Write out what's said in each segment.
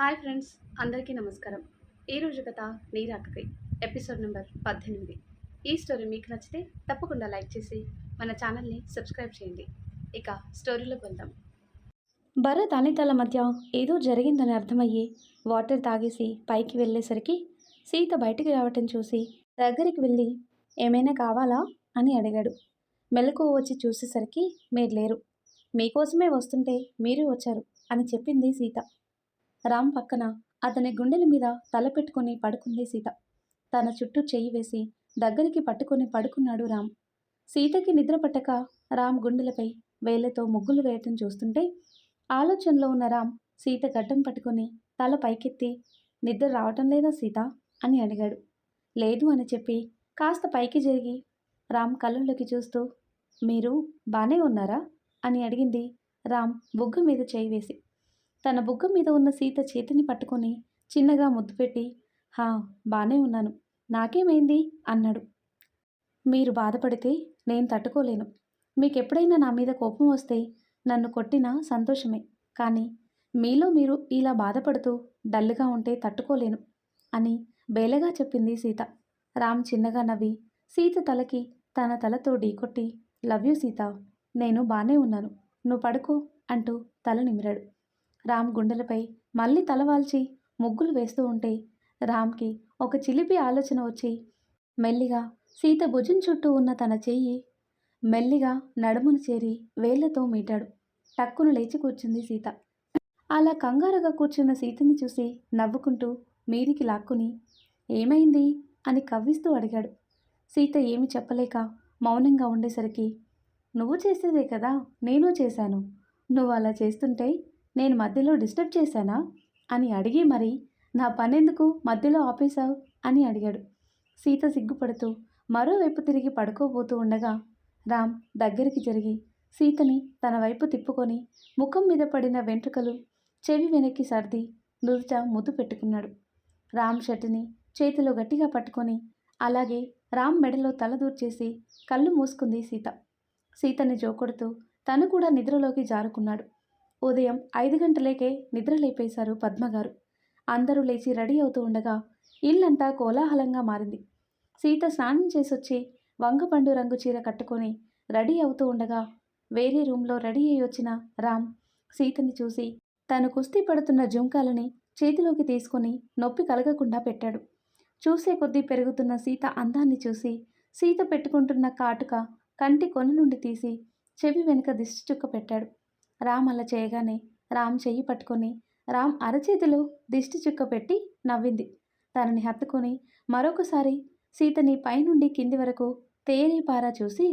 Hi friends అందరికీ నమస్కారం. ఈరోజు కథ నీరాకకై ఎపిసోడ్ నెంబర్ పద్దెనిమిది. ఈ స్టోరీ మీకు నచ్చితే తప్పకుండా లైక్ చేసి మన ఛానల్ని సబ్స్క్రైబ్ చేయండి. ఇక స్టోరీలోకి వెళ్దాం. భరత్ అనితల మధ్య ఏదో జరిగిందని అర్థమయ్యి వాటర్ తాగేసి పైకి వెళ్ళేసరికి సీత బయటికి రావటం చూసి దగ్గరికి వెళ్ళి ఏమైనా కావాలా? అని అడిగాడు. మెలకు వచ్చి చూసేసరికి మీరు లేరు. మీకోసమే వస్తుంటే మీరు వచ్చారు అని చెప్పింది సీత. రామ్ పక్కన అతని గుండెల మీద తలపెట్టుకుని పడుకుంది సీత. తన చుట్టూ చెయ్యి వేసి దగ్గరికి పట్టుకొని పడుకున్నాడు రామ్. సీతకి నిద్ర పట్టక రామ్ గుండెలపై వేళ్ళతో ముగ్గులు వేయటం చూస్తుంటే ఆలోచనలో ఉన్న రామ్ సీత గడ్డం పట్టుకొని తల పైకెత్తి నిద్ర రావటం లేదా సీత? అని అడిగాడు. లేదు అని చెప్పి కాస్త పైకి జరిగి రామ్ కళ్ళలోకి చూస్తూ మీరు బానే ఉన్నారా? అని అడిగింది రామ్ బొగ్గు మీద చేయి వేసి. తన బుగ్గ మీద ఉన్న సీత చేతిని పట్టుకొని చిన్నగా ముద్దు పెట్టి హా బానే ఉన్నాను. నాకేమైంది? అన్నాడు. మీరు బాధపడితే నేను తట్టుకోలేను. మీకు ఎప్పుడైనా నా మీద కోపం వస్తే నన్ను కొట్టినా సంతోషమే. కానీ మీలో మీరు ఇలా బాధపడుతూ డల్గా ఉంటే తట్టుకోలేను అని బేలగా చెప్పింది సీత. రామ్ చిన్నగా నవ్వి సీత తలకి తన తలతో ఢీకొట్టి లవ్ యూ సీత. నేను బానే ఉన్నాను. నువ్వు పడుకో అంటూ తల నిమిరాడు. రామ్ గుండెలపై మళ్ళీ తలవాల్చి ముగ్గులు వేస్తూ ఉంటే రామ్కి ఒక చిలిపి ఆలోచన వచ్చి మెల్లిగా సీత భుజం చుట్టూ ఉన్న తన చెయ్యి మెల్లిగా నడుమును చేరి వేళ్ళతో మీటాడు. టక్కును లేచి కూర్చుంది సీత. అలా కంగారుగా కూర్చున్న సీతని చూసి నవ్వుకుంటూ మీదికి లాక్కుని ఏమైంది? అని కవ్విస్తూ అడిగాడు. సీత ఏమి చెప్పలేక మౌనంగా ఉండేసరికి నువ్వు చేసేదే కదా నేను చేశాను. నువ్వు అలా చేస్తుంటే నేను మధ్యలో డిస్టర్బ్ చేశానా? అని అడిగి మరి నా పనెందుకు మధ్యలో ఆపేశావు? అని అడిగాడు. సీత సిగ్గుపడుతూ మరోవైపు తిరిగి పడుకోబోతూ ఉండగా రామ్ దగ్గరికి జరిగి సీతని తన వైపు తిప్పుకొని ముఖం మీద పడిన వెంట్రుకలు చెవి వెనక్కి సర్ది నుదుట ముద్దు పెట్టుకున్నాడు. రామ్ షర్టుని చేతిలో గట్టిగా పట్టుకొని అలాగే రామ్ మెడలో తల దూర్చేసి కళ్ళు మూసుకుంది సీత. సీతని జోకొడుతూ తను కూడా నిద్రలోకి జారుకున్నాడు. ఉదయం ఐదు గంటలేకే నిద్ర లేపేశారు పద్మగారు అందరూ లేచి రెడీ అవుతూ ఉండగా ఇల్లంతా కోలాహలంగా మారింది. సీత స్నానం చేసొచ్చి వంగపండు రంగు చీర కట్టుకొని రెడీ అవుతూ ఉండగా వేరే రూమ్లో రెడీ అయి వచ్చిన రామ్ సీతని చూసి తను కుస్తీ పడుతున్న జుంకాలని చేతిలోకి తీసుకొని నొప్పి కలగకుండా పెట్టాడు. చూసే కొద్దీ పెరుగుతున్న సీత అందాన్ని చూసి సీత పెట్టుకుంటున్న కాటుక కంటి కొన నుండి తీసి చెవి వెనుక దిష్టి చుక్క పెట్టాడు. రామ్ అలా చేయగానే రామ్ చెయ్యి పట్టుకొని రామ్ అరచేతిలో దిష్టి చుక్క పెట్టి నవ్వింది. తనని హత్తుకొని మరొకసారి సీతని పైనుండి కింది వరకు తేరీపారా చూసి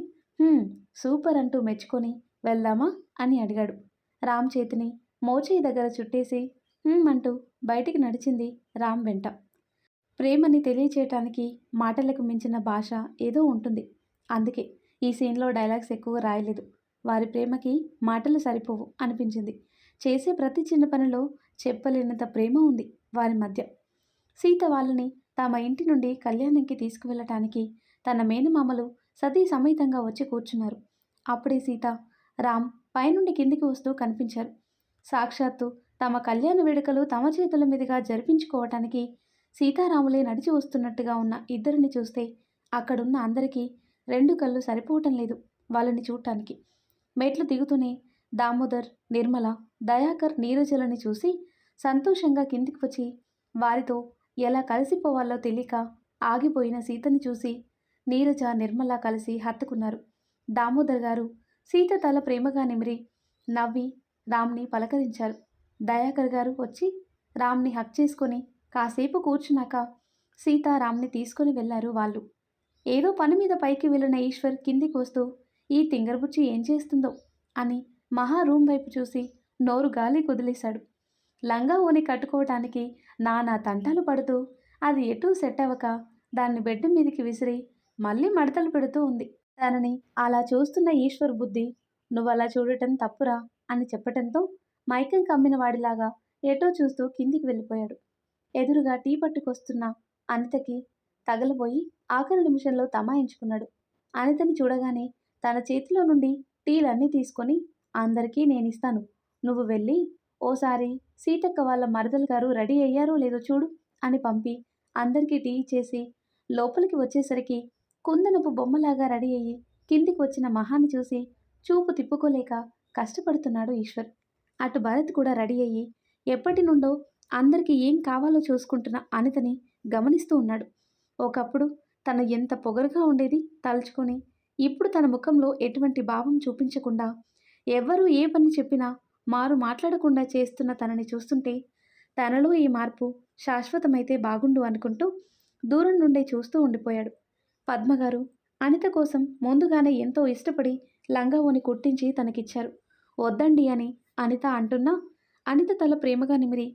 సూపర్ అంటూ మెచ్చుకొని వెళ్దామా అని అడిగాడు. రామ్ చేతిని మోచేయి దగ్గర చుట్టేసి అంటూ బయటికి నడిచింది రామ్ వెంట. ప్రేమని తెలియచేయటానికి మాటలకు మించిన భాష ఏదో ఉంటుంది. అందుకే ఈ సీన్లో డైలాగ్స్ ఎక్కువ రాయలేదు. వారి ప్రేమకి మాటలు సరిపోవు అనిపించింది. చేసే ప్రతి చిన్న పనిలో చెప్పలేనంత ప్రేమ ఉంది వారి మధ్య. సీత వాళ్ళని తమ ఇంటి నుండి కళ్యాణంకి తీసుకువెళ్ళటానికి తన మేనమామలు సతీ సమేతంగా వచ్చి కూర్చున్నారు. అప్పుడే సీత రామ్ పైనుండి కిందికి వస్తూ కనిపించారు. సాక్షాత్తు తమ కళ్యాణ వేడుకలు తమ చేతుల మీదుగా జరిపించుకోవటానికి సీతారాములే నడిచి వస్తున్నట్టుగా ఉన్న ఇద్దరిని చూస్తే అక్కడున్న అందరికీ రెండు కళ్ళు సరిపోవటం లేదు వాళ్ళని చూడటానికి. మెట్లు దిగుతూనే దామోదర్ నిర్మల దయాకర్ నీరజలని చూసి సంతోషంగా కిందికి వచ్చి వారితో ఎలా కలిసిపోవాలో తెలియక ఆగిపోయిన సీతని చూసి నీరజ నిర్మల కలిసి హత్తుకున్నారు. దామోదర్ గారు సీత తల ప్రేమగా నిమిరి నవ్వి రామ్ని పలకరించారు. దయాకర్ గారు వచ్చి రామ్ని హక్ చేసుకొని కాసేపు కూర్చున్నాక సీత రామ్ని తీసుకొని వెళ్ళారు వాళ్ళు. ఏదో పని మీద పైకి వెళ్ళిన ఈశ్వర్ కిందికి వస్తూ ఈ తింగరబుచ్చి ఏం చేస్తుందో? అని మహా రూమ్ వైపు చూసి నోరు గాలి కుదిలేశాడు. లంగా ఓని కట్టుకోవటానికి నానా తంటాలు పడుతూ అది ఎటూ సెట్ అవ్వక దాన్ని బెడ్ మీదకి విసిరి మళ్ళీ మడతలు పెడుతూ ఉంది. తనని అలా చూస్తున్న ఈశ్వర్ బుద్ధి నువ్వు అలా చూడటం తప్పురా అని చెప్పటంతో మైకం కమ్మిన వాడిలాగా ఎటో చూస్తూ కిందికి వెళ్ళిపోయాడు. ఎదురుగా టీ పట్టుకొస్తున్న అనితకి తగలబోయి ఆఖరి నిమిషంలో తమాయించుకున్నాడు. అనితని చూడగానే తన చేతిలో నుండి టీలన్నీ తీసుకొని అందరికీ నేనిస్తాను. నువ్వు వెళ్ళి ఓసారి సీతక్క వాళ్ళ మరదలు గారు రెడీ అయ్యారో లేదో చూడు అని పంపి అందరికీ టీ చేసి లోపలికి వచ్చేసరికి కుందనపు బొమ్మలాగా రెడీ అయ్యి కిందికి వచ్చిన మహాన్ని చూసి చూపు తిప్పుకోలేక కష్టపడుతున్నాడు ఈశ్వర్. అటు భరత్ కూడా రెడీ అయ్యి ఎప్పటి నుండో అందరికీ ఏం కావాలో చూసుకుంటున్న అనితని గమనిస్తూ ఉన్నాడు. ఒకప్పుడు తను ఎంత పొగరుగా ఉండేది తలుచుకొని ఇప్పుడు తన ముఖంలో ఎటువంటి భావం చూపించకుండా ఎవ్వరూ ఏ పని చెప్పినా మారు మాట్లాడకుండా చేస్తున్న తనని చూస్తుంటే తనలో ఈ మార్పు శాశ్వతమైతే బాగుండు అనుకుంటూ దూరం నుండే చూస్తూ ఉండిపోయాడు. పద్మగారు అనిత కోసం ముందుగానే ఎంతో ఇష్టపడి లంగావోని కుట్టించి తనకిచ్చారు. వద్దండి అని అనిత అంటున్నా అనిత తల ప్రేమగా నిమిరి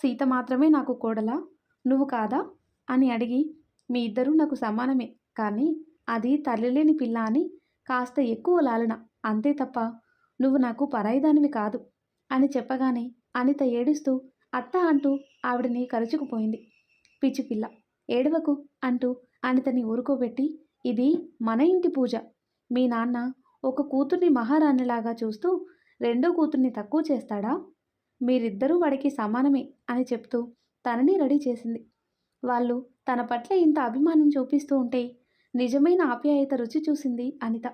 సీత మాత్రమే నాకు కోడలా? నువ్వు కాదా? అని అడిగి మీ ఇద్దరూ నాకు సమానమే కానీ అది తల్లిలేని పిల్ల అని కాస్త ఎక్కువ లాలన. అంతే తప్ప నువ్వు నాకు పరాయిదానివి కాదు అని చెప్పగానే అనిత ఏడుస్తూ అత్త అంటూ ఆవిడని కరుచుకుపోయింది. పిచ్చి పిల్ల ఏడవకు అంటూ అనితని ఊరుకోబెట్టి ఇది మన ఇంటి పూజ. మీ నాన్న ఒక కూతుర్ని మహారాణిలాగా చూస్తూ రెండో కూతుర్ని తక్కువ చేస్తాడా? మీరిద్దరూ వాడికి సమానమే అని చెప్తూ తనని రెడీ చేసింది. వాళ్ళు తన పట్ల ఇంత అభిమానం చూపిస్తూ ఉంటే నిజమైన ఆప్యాయత రుచి చూసింది అనిత.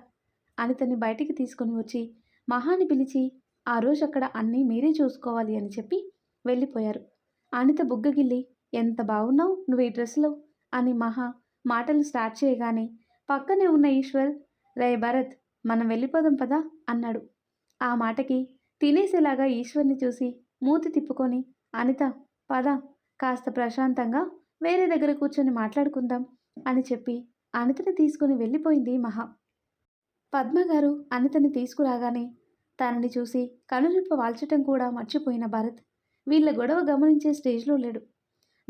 అనితని బయటికి తీసుకొని వచ్చి మహాని పిలిచి ఆ రోజు అక్కడ అన్నీ మీరే చూసుకోవాలి అని చెప్పి వెళ్ళిపోయారు. అనిత బుగ్గగిల్లి ఎంత బాగున్నావు నువ్వు ఈ డ్రెస్లో అని మహా మాటలు స్టార్ట్ చేయగానే పక్కనే ఉన్న ఈశ్వర్ రే భరత్ మనం వెళ్ళిపోదాం పదా అన్నాడు. ఆ మాటకి తినేసేలాగా ఈశ్వర్ని చూసి మూతి తిప్పుకొని అనిత పద కాస్త ప్రశాంతంగా వేరే దగ్గర కూర్చొని మాట్లాడుకుందాం అని చెప్పి అనితని తీసుకుని వెళ్ళిపోయింది మహా. పద్మగారు అనితని తీసుకురాగానే తనని చూసి కనురెప్ప వాల్చటం కూడా మర్చిపోయిన భరత్. వీళ్ళ గొడవ గమనించే స్టేజ్లో లేడు.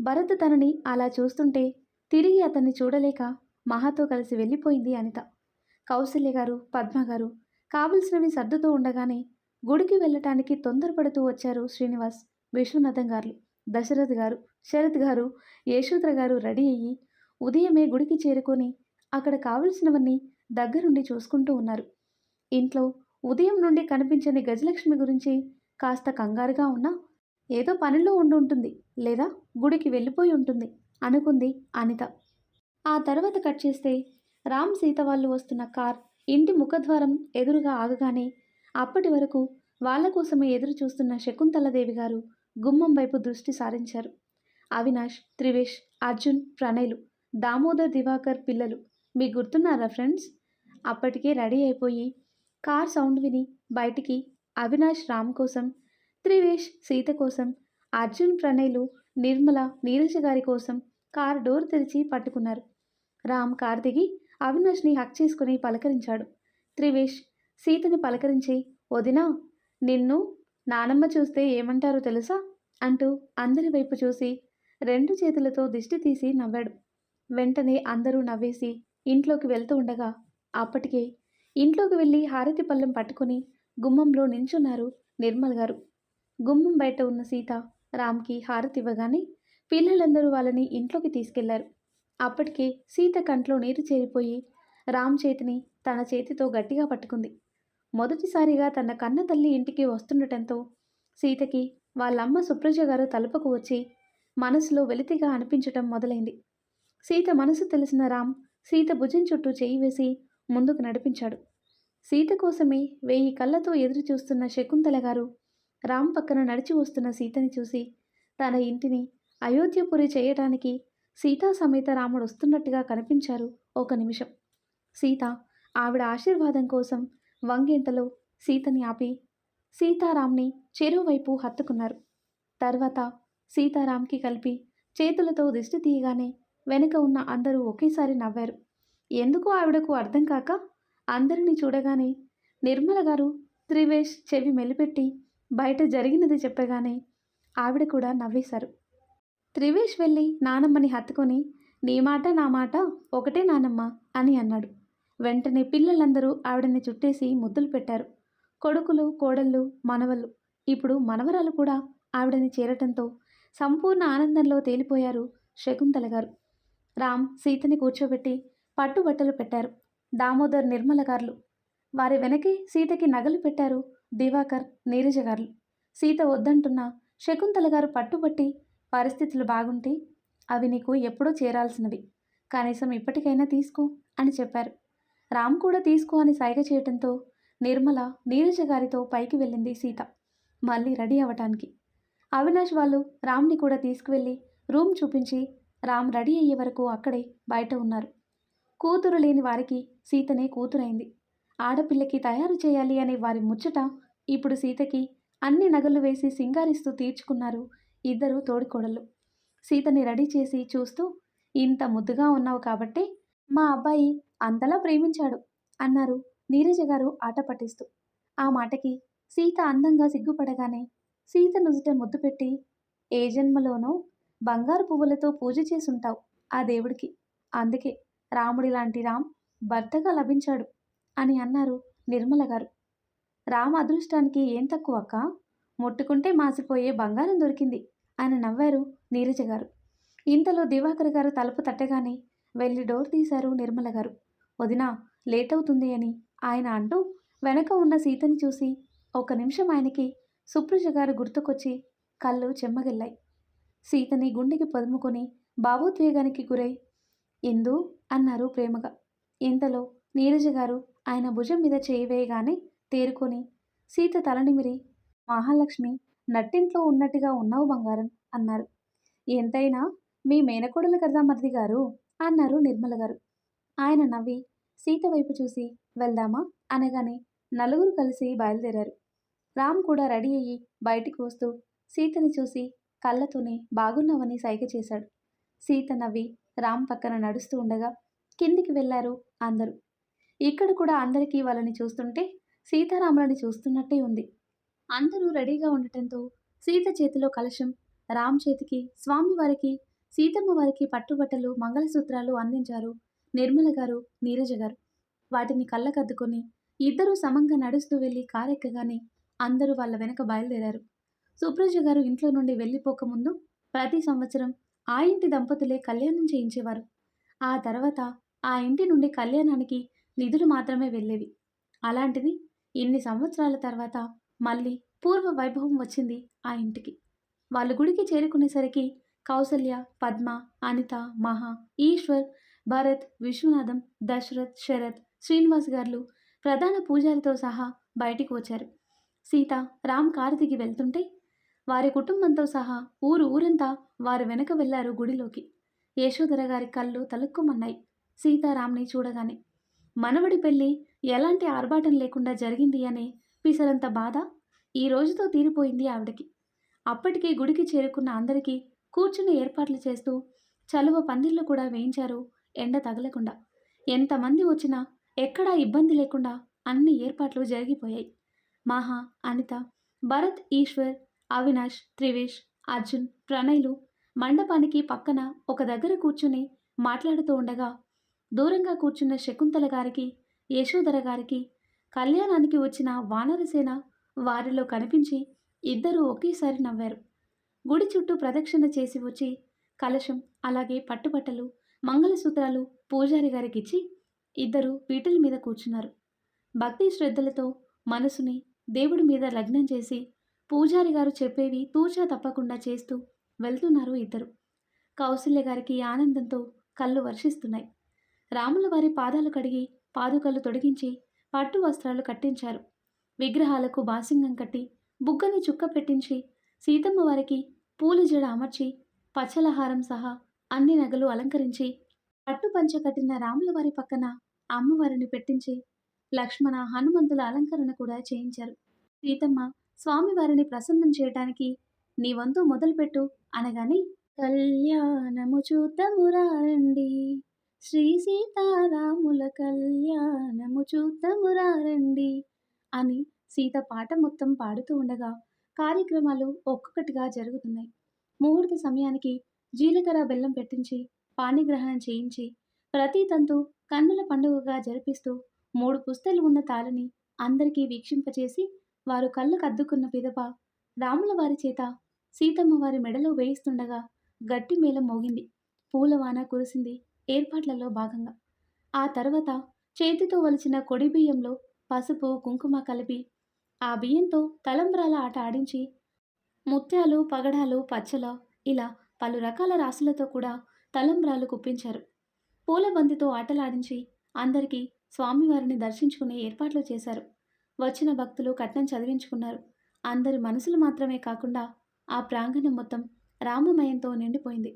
భరత్ తనని అలా చూస్తుంటే తిరిగి అతన్ని చూడలేక మహాతో కలిసి వెళ్ళిపోయింది అనిత. కౌశల్య గారు పద్మ గారు కావలసినవి సర్దుతూ ఉండగానే గుడికి వెళ్ళటానికి తొందరపడుతూ వచ్చారు శ్రీనివాస్ విశ్వనాథం గారు దశరథ్ గారు శరత్ గారు యశోద్ర గారు రెడీ అయ్యి ఉదయమే గుడికి చేరుకొని అక్కడ కావలసినవన్నీ దగ్గరుండి చూసుకుంటూ ఉన్నారు. ఇంట్లో ఉదయం నుండి కనిపించని గజలక్ష్మి గురించి కాస్త కంగారుగా ఉన్నా ఏదో పనిలో ఉండి ఉంటుంది లేదా గుడికి వెళ్ళిపోయి ఉంటుంది అనుకుంది అనిత. ఆ తర్వాత కట్ చేస్తే రామ్ సీత వాళ్ళు వస్తున్న కార్ ఇంటి ముఖద్వారం ఎదురుగా ఆగగానే అప్పటి వరకు వాళ్ళ కోసమే ఎదురు చూస్తున్న శకుంతలదేవి గారు గుమ్మం వైపు దృష్టి సారించారు. అవినాష్ త్రివేష్ అర్జున్ ప్రణయ్లు దామోదర్ దివాకర్ పిల్లలు. మీకు గుర్తున్నారా ఫ్రెండ్స్? అప్పటికే రెడీ అయిపోయి కార్ సౌండ్ విని బయటికి అవినాష్ రామ్ కోసం త్రివేష్ సీత కోసం అర్జున్ ప్రణయ్లు నిర్మల నీరజ గారి కోసం కార్ డోర్ తెరిచి పట్టుకున్నారు. రామ్ కార్ దిగి అవినాష్ని హక్ చేసుకుని పలకరించాడు. త్రివేష్ సీతని పలకరించి వదినా నిన్ను నానమ్మ చూస్తే ఏమంటారో తెలుసా? అంటూ అందరి వైపు చూసి రెండు చేతులతో దిష్టి తీసి నవ్వాడు. వెంటనే అందరూ నవ్వేసి ఇంట్లోకి వెళ్తూ ఉండగా అప్పటికే ఇంట్లోకి వెళ్ళి హారతి పళ్ళెం పట్టుకుని గుమ్మంలో నించున్నారు నిర్మల్ గారు. గుమ్మం బయట ఉన్న సీత రామ్కి హారతి ఇవ్వగానే పిల్లలందరూ వాళ్ళని ఇంట్లోకి తీసుకెళ్ళారు. అప్పటికే సీత కంట్లో నీరు చేరిపోయి రామ్ చేతిని తన చేతితో గట్టిగా పట్టుకుంది. మొదటిసారిగా తన కన్న తల్లి ఇంటికి వస్తుండటంతో సీతకి వాళ్ళమ్మ సుప్రజ గారు తలుపుకు వచ్చి మనసులో వెలితిగా అనిపించటం మొదలైంది. సీత మనసు తెలిసిన రామ్ సీత భుజం చుట్టూ చేయి వేసి ముందుకు నడిపించాడు. సీత కోసమే వెయ్యి కళ్ళతో ఎదురు చూస్తున్న శకుంతల గారు రామ్ పక్కన నడిచి వస్తున్న సీతని చూసి తన ఇంటిని అయోధ్యపురి చేయటానికి సీతా సమేత రాముడు వస్తున్నట్టుగా కనిపించారు ఒక నిమిషం. సీత ఆవిడ ఆశీర్వాదం కోసం వంగేంతలో సీతని ఆపి సీతారాంని చెరువువైపు హత్తుకున్నారు. తర్వాత సీతారాంకి కలిపి చేతులతో దిష్టి తీయగానే వెనుక ఉన్న అందరూ ఒకేసారి నవ్వారు. ఎందుకు ఆవిడకు అర్థం కాక? అందరినీ చూడగానే నిర్మల గారు త్రివేష్ చెవి మెలిపెట్టి బయట జరిగినది చెప్పగానే ఆవిడ కూడా నవ్వేశారు. త్రివేష్ వెళ్ళి నానమ్మని హత్తుకొని నీ మాట నా మాట ఒకటే నానమ్మ అని అన్నాడు. వెంటనే పిల్లలందరూ ఆవిడని చుట్టేసి ముద్దులు పెట్టారు. కొడుకులు కోడళ్ళు మనవళ్ళు. ఇప్పుడు మనవరాలు కూడా ఆవిడని చేరటంతో సంపూర్ణ ఆనందంలో తేలిపోయారు శకుంతల గారు. రామ్ సీతని కూర్చోబెట్టి పట్టుబట్టలు పెట్టారు. దామోదర్ నిర్మల గారులు. వారి వెనకే సీతకి నగలు పెట్టారు దివాకర్ నీరజగారులు సీత వద్దంటున్నా శకుంతల గారు పట్టుబట్టి పరిస్థితులు బాగుంటే అవి నీకు ఎప్పుడో చేరాల్సినవి. కనీసం ఇప్పటికైనా తీసుకో అని చెప్పారు. రామ్ కూడా తీసుకో అని సైగ చేయటంతో నిర్మల నీరజ గారితో పైకి వెళ్ళింది సీత. మళ్ళీ రెడీ అవ్వటానికి అవినాష్ వాళ్ళు రామ్ని కూడా తీసుకువెళ్ళి రూమ్ చూపించి రామ్ రెడీ అయ్యే వరకు అక్కడే బయట ఉన్నారు. కూతురు లేని వారికి సీతనే కూతురైంది. ఆడపిల్లకి తయారు చేయాలి అనే వారి ముచ్చట ఇప్పుడు సీతకి అన్ని నగలు వేసి సింగారిస్తూ తీర్చుకున్నారు ఇద్దరు తోడికోడళ్ళు. సీతని రెడీ చేసి చూస్తూ ఇంత ముద్దుగా ఉన్నావు కాబట్టి మా అబ్బాయి అంతలా ప్రేమించాడు అన్నారు నీరజ గారు ఆట పట్టిస్తూ. ఆ మాటకి సీత అందంగా సిగ్గుపడగానే సీత నుదుట ముద్దు పెట్టి ఏ జన్మలోనో బంగారు పువ్వులతో పూజ చేసుంటావు ఆ దేవుడికి. అందుకే రాముడి లాంటి రామ్ భర్తగా లభించాడు అని అన్నారు నిర్మల గారు. రామ్ అదృష్టానికి ఏం తక్కువ అక్క? ముట్టుకుంటే మాసిపోయే బంగారం దొరికింది అని నవ్వారు నీరజ గారు. ఇంతలో దివాకర్ గారు తలుపు తట్టగానే వెళ్ళి డోర్ తీశారు నిర్మల గారు. వదినా లేట్ అవుతుంది అని ఆయన అంటూ వెనక ఉన్న సీతని చూసి ఒక నిమిషం ఆయనకి సుప్రజ గారు గుర్తుకొచ్చి కళ్ళు చెమ్మగిల్లాయి. సీతని గుండెకి పదుముకొని భావోద్వేగానికి గురై ఎందు అన్నారు ప్రేమగా. ఇంతలో నీరజ గారు ఆయన భుజం మీద చేయి వేయగానే తేరుకొని సీత తలనిమిరి మహాలక్ష్మి నట్టింట్లో ఉన్నట్టుగా ఉన్నావు బంగారం అన్నారు. ఎంతైనా? మీ మేనకోడలు కదా మరిది గారు అన్నారు నిర్మల గారు. ఆయన నవ్వి సీత వైపు చూసి వెళ్దామా అనగానే నలుగురు కలిసి బయలుదేరారు. రామ్ కూడా రెడీ అయ్యి బయటికి వస్తూ సీతని చూసి కళ్ళతోనే బాగున్నావని సైగ చేశాడు. సీత నవ్వి రామ్ పక్కన నడుస్తూ ఉండగా కిందికి వెళ్ళారు అందరూ. ఇక్కడ కూడా అందరికీ వాళ్ళని చూస్తుంటే సీతారాములని చూస్తున్నట్టే ఉంది. అందరూ రెడీగా ఉండటంతో సీత చేతిలో కలశం రామ్ చేతికి స్వామివారికి సీతమ్మ వారికి పట్టుబట్టలు మంగళసూత్రాలు అందించారు నిర్మల గారు నీరజ గారు. వాటిని కళ్ళకద్దుకొని ఇద్దరూ సమంగా నడుస్తూ వెళ్ళి కారెక్కగానే అందరూ వాళ్ళ వెనక బయలుదేరారు. సుప్రజ గారు ఇంట్లో నుండి వెళ్ళిపోకముందు ప్రతి సంవత్సరం ఆ ఇంటి దంపతులే కళ్యాణం చేయించేవారు. ఆ తర్వాత ఆ ఇంటి నుండి కళ్యాణానికి నిధులు మాత్రమే వెళ్ళేవి. అలాంటిది ఇన్ని సంవత్సరాల తర్వాత మళ్ళీ పూర్వ వైభవం వచ్చింది ఆ ఇంటికి. వాళ్ళ గుడికి చేరుకునేసరికి కౌసల్య పద్మ అనిత మహా ఈశ్వర్ భరత్ విశ్వనాథం దశరథ్ శరత్ శ్రీనివాస్ గారు ప్రధాన పూజారితో సహా బయటికి వచ్చారు. సీత రామ్ కారు దిగి వెళ్తుంటే వారి కుటుంబంతో సహా ఊరు ఊరంతా వారు వెనక వెళ్ళారు గుడిలోకి. యశోధర గారి కళ్ళు తలుక్కుమన్నాయి. సీతారాంని చూడగానే మనవడి పెళ్ళి ఎలాంటి ఆర్భాటం లేకుండా జరిగింది అనే పిసరంత బాధ ఈ రోజుతో తీరిపోయింది ఆవిడకి. అప్పటికే గుడికి చేరుకున్న అందరికీ కూర్చుని ఏర్పాట్లు చేస్తూ చలువ పందిళ్ళు కూడా వేయించారు ఎండ తగలకుండా. ఎంతమంది వచ్చినా ఎక్కడా ఇబ్బంది లేకుండా అన్ని ఏర్పాట్లు జరిగిపోయాయి. మహా అనిత భరత్ ఈశ్వర్ అవినాష్ త్రివేష్ అర్జున్ ప్రణయ్లు మండపానికి పక్కన ఒక దగ్గర కూర్చుని మాట్లాడుతూ ఉండగా దూరంగా కూర్చున్న శకుంతల గారికి యశోధర గారికి కళ్యాణానికి వచ్చిన వానరసేన వారిలో కనిపించి ఇద్దరూ ఒకేసారి నవ్వారు. గుడి చుట్టూ ప్రదక్షిణ చేసి వచ్చి కలశం అలాగే పట్టుబట్టలు మంగళసూత్రాలు పూజారి గారికిచ్చి ఇద్దరు పీటల మీద కూర్చున్నారు. భక్తి శ్రద్ధలతో మనసుని దేవుడి మీద లగ్నం చేసి పూజారి గారు చెప్పేవి తూచా తప్పకుండా చేస్తూ వెళ్తున్నారు ఇద్దరు. కౌసల్య గారికి ఆనందంతో కళ్ళు వర్షిస్తున్నాయి. రాముల వారి పాదాలు కడిగి పాదుకలు తొడిగించి పట్టు వస్త్రాలు కట్టించారు. విగ్రహాలకు బాసింగం కట్టి బుగ్గని చుక్క పెట్టించి సీతమ్మ వారికి పూల జడ అమర్చి పచ్చలహారం సహా అన్ని నగలు అలంకరించి పట్టు పంచ కట్టిన రాముల వారి పక్కన అమ్మవారిని పెట్టించి లక్ష్మణ హనుమంతుల అలంకరణ కూడా చేయించారు. సీతమ్మ స్వామివారిని ప్రసన్నం చేయటానికి నీ వంతు మొదలుపెట్టు అనగానే కళ్యాణము చూతమురారండి శ్రీ సీతారాముల కళ్యాణము చూతమురారండి అని సీత పాట మొత్తం పాడుతూ ఉండగా కార్యక్రమాలు ఒక్కొక్కటిగా జరుగుతున్నాయి. ముహూర్త సమయానికి జీలకర్ర బెల్లం పెట్టించి పాణిగ్రహణం చేయించి ప్రతి తంతు కన్నుల పండుగగా జరిపిస్తూ మూడు పుస్తలు ఉన్న తాళని అందరికీ వీక్షింపచేసి వారు కళ్ళు కద్దుకున్న పిదప రాముల వారి చేత సీతమ్మ వారి మెడలో వేయిస్తుండగా గట్టి మేళం మోగింది. పూలవాన కురిసింది ఏర్పాట్లలో భాగంగా. ఆ తర్వాత చేతితో వలిచిన కొడి బియ్యంలో పసుపు కుంకుమ కలిపి ఆ బియ్యంతో తలంబ్రాల ఆట ఆడించి ముత్యాలు పగడాలు పచ్చల ఇలా పలు రకాల రాసులతో కూడా తలంబ్రాలు కుప్పించారు. పూల బంతితో ఆటలాడించి అందరికీ స్వామివారిని దర్శించుకునే ఏర్పాట్లు చేశారు. వచ్చిన భక్తులు కట్నం చదివించుకున్నారు. అందరి మనసులు మాత్రమే కాకుండా ఆ ప్రాంగణం మొత్తం రామమయంతో నిండిపోయింది.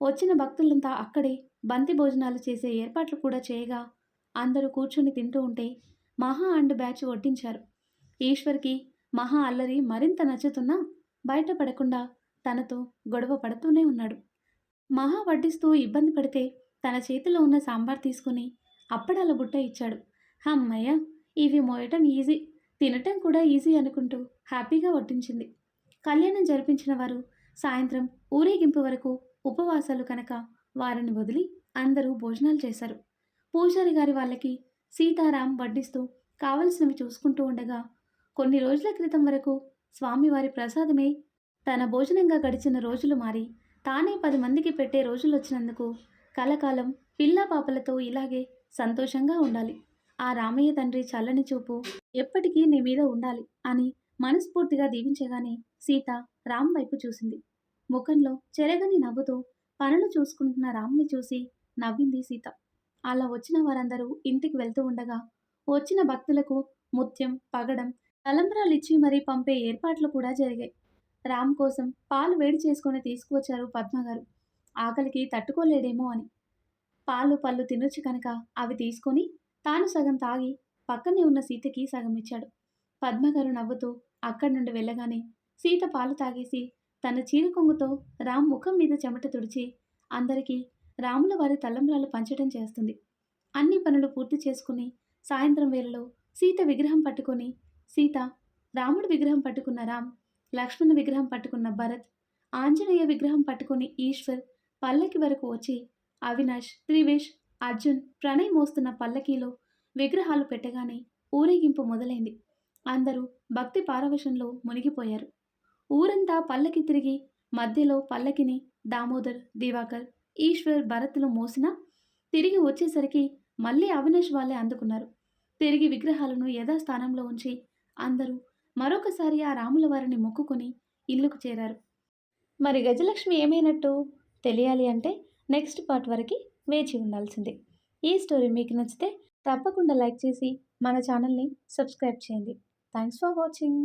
వచ్చిన భక్తులంతా అక్కడే బంతి భోజనాలు చేసే ఏర్పాట్లు కూడా చేయగా అందరూ కూర్చుని తింటూ ఉంటే మహా అండ్ బ్యాచ్ వడ్డించారు. ఈశ్వర్కి మహా అల్లరి మరింత నచ్చుతున్నా బయటపడకుండా తనతో గొడవ పడుతూనే ఉన్నాడు. మహా వడ్డిస్తూ ఇబ్బంది పడితే తన చేతిలో ఉన్న సాంబార్ తీసుకుని అప్పడాల బుట్ట ఇచ్చాడు. అమ్మయ్య ఇవి మోయటం ఈజీ. తినటం కూడా ఈజీ అనుకుంటూ హ్యాపీగా వడ్డించింది. కళ్యాణం జరిపించిన వారు సాయంత్రం ఊరేగింపు వరకు ఉపవాసాలు కనుక వారిని వదిలి అందరూ భోజనాలు చేశారు. పూజారి గారి వాళ్ళకి సీతారాం వడ్డిస్తూ కావలసినవి చూసుకుంటూ ఉండగా కొన్ని రోజుల క్రితం వరకు స్వామివారి ప్రసాదమే తన భోజనంగా గడిచిన రోజులు మారి తానే పది మందికి పెట్టే రోజులు వచ్చినందుకు కలకాలం పిల్లా పాపలతో ఇలాగే సంతోషంగా ఉండాలి. ఆ రామయ్య తండ్రి చల్లని చూపు. ఎప్పటికీ నీ మీద ఉండాలి అని మనస్ఫూర్తిగా దీవించగానే సీత రామ్ వైపు చూసింది. ముఖంలో చెరగని నవ్వుతో పనులు చూసుకుంటున్న రామ్ని చూసి నవ్వింది సీత. అలా వచ్చిన వారందరూ ఇంటికి వెళ్తూ ఉండగా వచ్చిన భక్తులకు ముత్యం పగడం తలంబ్రాలు ఇచ్చి మరీ పంపే ఏర్పాట్లు కూడా జరిగాయి. రామ్ కోసం పాలు వేడి చేసుకొని తీసుకువచ్చారు పద్మగారు ఆకలికి తట్టుకోలేడేమో అని. పాలు పళ్ళు తినొచ్చు కనుక అవి తీసుకొని తాను సగం తాగి పక్కనే ఉన్న సీతకి సగం ఇచ్చాడు. పద్మగారు నవ్వుతూ అక్కడి నుండి వెళ్ళగానే సీత పాలు తాగేసి తన చీర కొంగుతో రామ్ ముఖం మీద చెమట తుడిచి అందరికీ రాముల వారి తలంబ్రాలు పంచడం చేస్తుంది. అన్ని పనులు పూర్తి చేసుకుని సాయంత్రం వేళలో సీత విగ్రహం పట్టుకొని సీత రాముడి విగ్రహం పట్టుకున్న రామ్ లక్ష్మణ విగ్రహం పట్టుకున్న భరత్ ఆంజనేయ విగ్రహం పట్టుకుని ఈశ్వర్ పల్లకి వరకు వచ్చి అవినాష్ త్రివేష్ అర్జున్ ప్రణయ్ మోస్తున్న పల్లకీలో విగ్రహాలు పెట్టగానే ఊరేగింపు మొదలైంది. అందరూ భక్తి పారవశంలో మునిగిపోయారు. ఊరంతా పల్లకి తిరిగి మధ్యలో పల్లకిని దామోదర్ దివాకర్ ఈశ్వర్ భరత్లు మోసినా తిరిగి వచ్చేసరికి మళ్ళీ అవినాష్ వాళ్ళే అందుకున్నారు. తిరిగి విగ్రహాలను యథాస్థానంలో ఉంచి అందరూ మరొకసారి ఆ రాముల వారిని మొక్కుకొని ఇల్లుకు చేరారు. మరి గజలక్ష్మి ఏమైనట్టు తెలియాలి అంటే నెక్స్ట్ పార్ట్ వరకు వేచి ఉండాల్సిందే. ఈ స్టోరీ మీకు నచ్చితే తప్పకుండా లైక్ చేసి మన ఛానల్ని సబ్స్క్రైబ్ చేయండి. Thanks for watching.